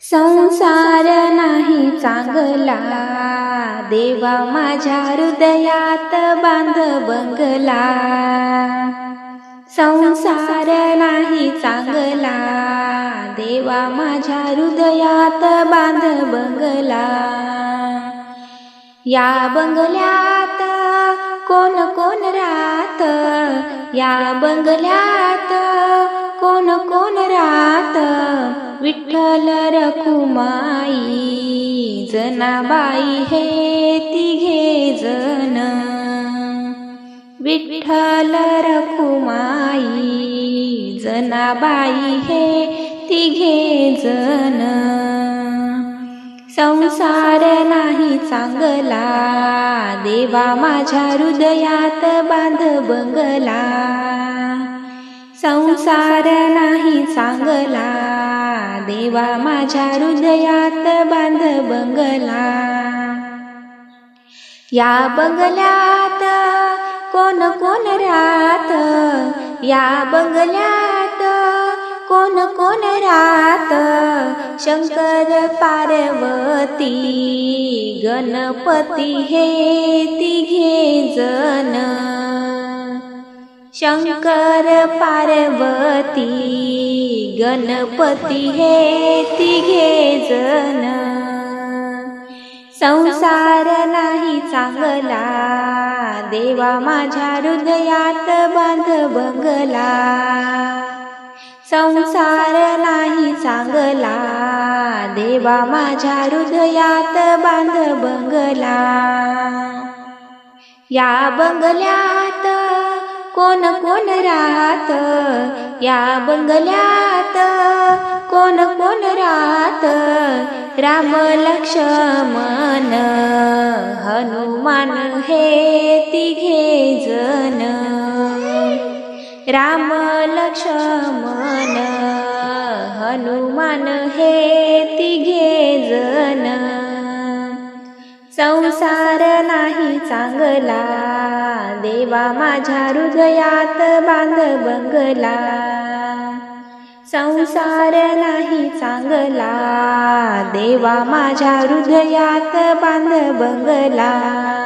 संसार नाही चांगला. देवा माझ्या हृदयात बांध बंगला. संसार नाही चांगला. देवा माझ्या हृदयात बांध बंगला. या बंगल्यात कोण कोण रात या बंगल्यात कोण कोण रात विठ्ठल रखुमाई जनाबाई हे तिघे जन विठ्ठल रखुमाई जनाबाई हे तिघे जन संसार नाही चांगला देवा माझ्या हृदयात बांध बंगला. संसार नाही चांगला देवा माझ्या हृदयात बांध बंगला. या बंगल्यात कोण कोण रात या बंगल्यात कोण कोण रात शंकर पार्वती गणपती हे तिघे जन शंकर पार्वती गणपती हे तिघे जण. संसार नाही चांगला देवा माझ्या हृदयात बांध बंगला. संसार नाही चांगला देवा माझ्या हृदयात बांध बंगला. या बंगल्यात कोण कोण राहत? या बंगल्यात कोण कोण रात राम लक्ष्मण हनुमान हे तिघे जन राम लक्ष्मण हनुमान हे तिघे जन संसार नाही चांगला देवा माझ्या हृदयात बांध बंगला. संसार नाही चांगला. देवा माझ्या हृदयात बांध बंगला.